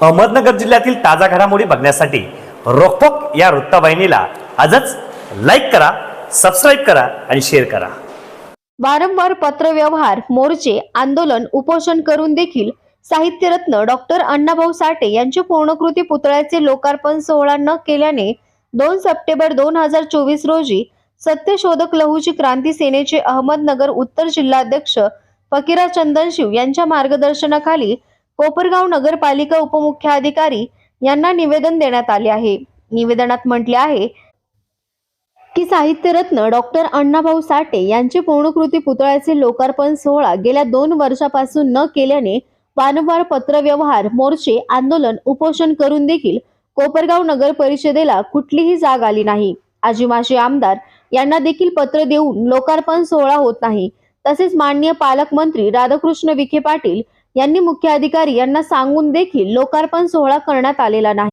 अहमदनगर जिल्ह्यातील ताजा घडामोडी बघण्यासाठी रोखोक या वृत्तवाहिनीला आजच लाईक करा सबस्क्राईब करा आणि शेअर करा. वारंवार पत्रव्यवहार मोर्चे आंदोलन उपोषण करून देखील साहित्यरत्न डॉक्टर अण्णाभाऊ साठे यांच्या पूर्णकृती पुतळ्याचे लोकार्पण सोहळा न केल्याने दोन सप्टेंबर दोन हजार चोवीस रोजी सत्यशोधक लहूची क्रांती सेनेचे अहमदनगर उत्तर जिल्हाध्यक्ष फकीरा चंदनशिव यांच्या मार्गदर्शनाखाली कोपरगाव नगरपालिका उपमुख्याधिकारी यांना निवेदन देण्यात आले आहे. निवेदनात म्हटले आहे की साहित्यरत्न डॉक्टर अण्णाभाऊ साठे यांचे पूर्णकृती पुतळ्याचे लोकार्पण सोहळा गेल्या दोन वर्षापासून न केल्याने वारंवार पत्रव्यवहार मोर्चे आंदोलन उपोषण करून देखील कोपरगाव नगर परिषदेला कुठलीही जाग आली नाही. आजी माजी आमदार यांना देखील पत्र देऊन लोकार्पण सोहळा होत नाही. तसेच माननीय पालकमंत्री राधाकृष्ण विखे पाटील यांनी मुख्याधिकारी यांना सांगून देखील लोकार्पण सोहळा करण्यात आलेला नाही.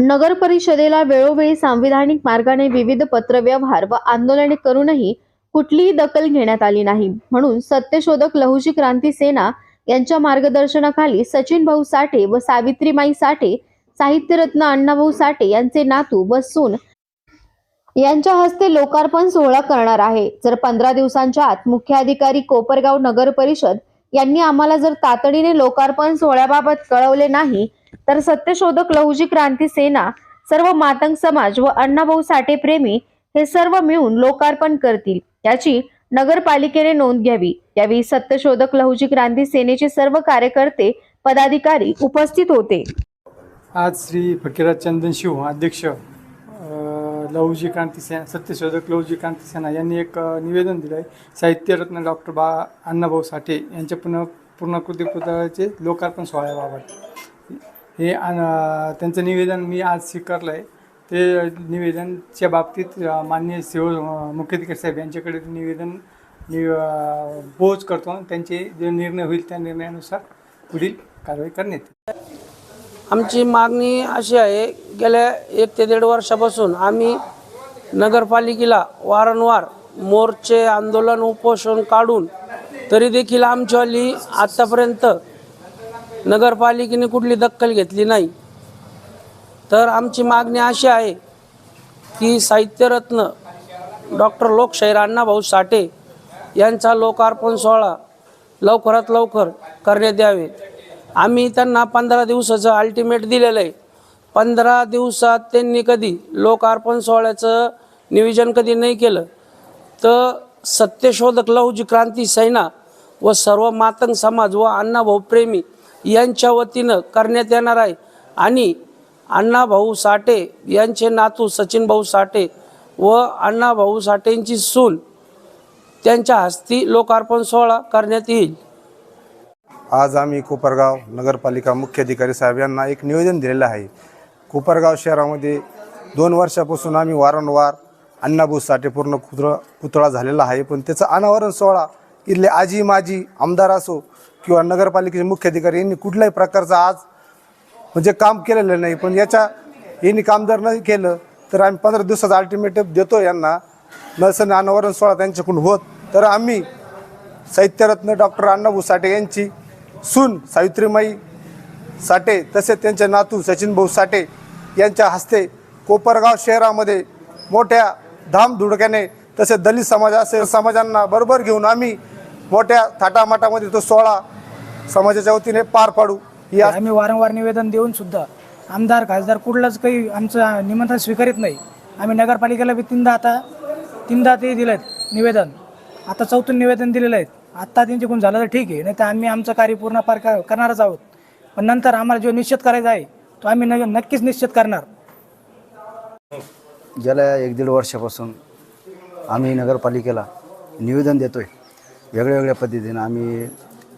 नगर परिषदेला वेळोवेळी सांविधानिक मार्गाने विविध पत्रव्यवहार व आंदोलने करूनही कुठलीही दखल घेण्यात आली नाही. म्हणून सत्यशोधक लहुजी क्रांती सेना यांच्या मार्गदर्शनाखाली सचिन भाऊ साठे व सावित्रीमाई साठे साहित्यरत्न अण्णाभाऊ साठे यांचे नातू व सून यांच्या हस्ते लोकार्पण सोहळा करणार आहे. जर पंधरा दिवसांच्या आत मुख्याधिकारी कोपरगाव नगर परिषद यांनी आम्हाला जर तातडीने लोकार्पण सोहळ्याबाबत कळवले नाही तर सत्यशोधक लहुजी क्रांती सेना सर्व मातंग समाज व अण्णाभाऊ साठे प्रेमी हे सर्व मिळून लोकार्पण करतील याची नगरपालिकेने नोंद घ्यावी. यावेळी सत्यशोधक लहुजी क्रांती सेनेचे सर्व कार्यकर्ते पदाधिकारी उपस्थित होते. आज श्री फकीराज चंदनशिव अध्यक्ष लहुजी क्रांती सेना सत्यशोधक लहुजी क्रांती सेना यांनी एक निवेदन दिलं आहे साहित्यरत्न डॉक्टर बा अण्णाभाऊ साठे यांच्या पुन पूर्णकृती पुतळ्याचे लोकार्पण सोहळ्याबाबत. हे त्यांचं निवेदन मी आज स्वीकारलं आहे ते निवेदनच्या बाबतीत मान्य माननीय मुख्याधिकारी साहेब यांच्याकडे निवेदन नि पोहोच करतो. आणि त्यांचे जे निर्णय होईल त्या निर्णयानुसार पुढील कारवाई करण्यात आमची मागणी अशी आहे गेल्या एक ते दीड वर्षापासून आम्ही नगरपालिकेला वारंवार मोर्चे आंदोलन उपोषण काढून तरी देखील आमच्यावाली आत्तापर्यंत नगरपालिकेने कुठली दखल घेतली नाही. तर आमची मागणी अशी आहे की साहित्यरत्न डॉक्टर लोकशाहीर अण्णाभाऊ साठे यांचा लोकार्पण सोहळा लवकरात लवकर करण्यात यावे आम्ही त्यांना पंधरा दिवसाचं अल्टिमेट दिलेलं आहे. पंधरा दिवसात त्यांनी कधी लोकार्पण सोहळ्याचं नियोजन कधी नाही केलं. तर सत्यशोधक लहुजी क्रांती सेना व सर्व मातंग समाज व अण्णाभाऊ प्रेमी यांच्या वतीनं करण्यात येणार आहे. आणि अण्णाभाऊ साठे यांचे नातू सचिन भाऊ साठे व अण्णाभाऊ साठेंची सून त्यांच्या हस्ती लोकार्पण सोहळा करण्यात येईल. आज आम्ही कोपरगाव नगरपालिका मुख्य अधिकारी साहेब यांना एक निवेदन दिलेलं आहे. कोपरगाव शहरामध्ये दोन वर्षापासून आम्ही वारंवार अण्णाभाऊ साठे पूर्ण पुतळा पुतळा झालेला आहे. पण त्याचा अनावरण सोहळा इथले आजी माजी आमदार असो किंवा नगरपालिकेचे मुख्य अधिकारी यांनी कुठल्याही प्रकारचा आज म्हणजे काम केलेलं नाही. पण याच्या यांनी काम जर नाही केलं तर आम्ही पंधरा दिवसाचा अल्टिमेटम देतो यांना. नसन अनावरण सोहळा त्यांच्याकडून होत. तर आम्ही साहित्यरत्न डॉक्टर अण्णाभाऊ साठे यांची सून सावित्रीमाई साठे तसेच त्यांचे नातू सचिन भाऊ साठे यांच्या हस्ते कोपरगाव शहरामध्ये मोठ्या धामधुडक्याने तसेच दलित समाज असेल समाजांना बरोबर घेऊन आम्ही मोठ्या थाटामाटामध्ये तो सोहळा समाजाच्या वतीने पार पाडू. आस- आम्ही वारंवार निवेदन देऊन सुद्धा आमदार खासदार कुठलंच काही आमचं निमंत्रण स्वीकारित नाही. आम्ही नगरपालिकेला बी तीनदा आता तीनदा ते दिलं आहेत निवेदन. आता चौथून निवेदन दिलेलं आहे. आत्ता त्यांच्याकडून झालं तर ठीक आहे. नाही तर आम्ही आमचं कार्य पूर्ण पार कर- करणारच आहोत. पण नंतर आम्हाला जो निश्चित करायचा आहे तो आम्ही न नक्कीच निश्चित करणार. गेल्या एक दीड वर्षापासून आम्ही नगरपालिकेला निवेदन देतो आहे वेगळ्या वेगळ्या पद्धतीनं आम्ही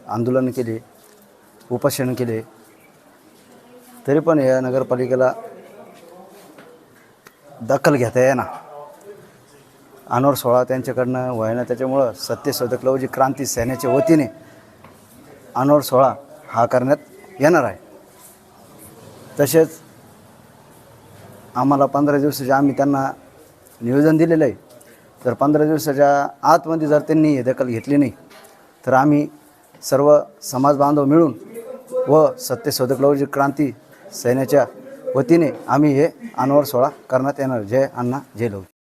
आंदोलन केले उपोषण केले. तरी पण या नगरपालिकेला दखल घेता येणार अनोर सोहळा त्यांच्याकडनं व्हायला. त्याच्यामुळं सत्यशोधक लवजी क्रांती सेनेच्या वतीने अनोर सोहळा हा करण्यात येणार आहे. तसेच आम्हाला पंधरा दिवसाचे आम्ही त्यांना निवेदन दिलेलं आहे. तर पंधरा दिवसाच्या आतमध्ये जर त्यांनी हे दखल घेतली नाही तर आम्ही सर्व समाज बांधव मिळून व सत्यशोधक लवजी क्रांती सैन्याच्या वतीने आम्ही हे अनवर सोहळा करण्यात येणार. जय अण्णा जय लवजी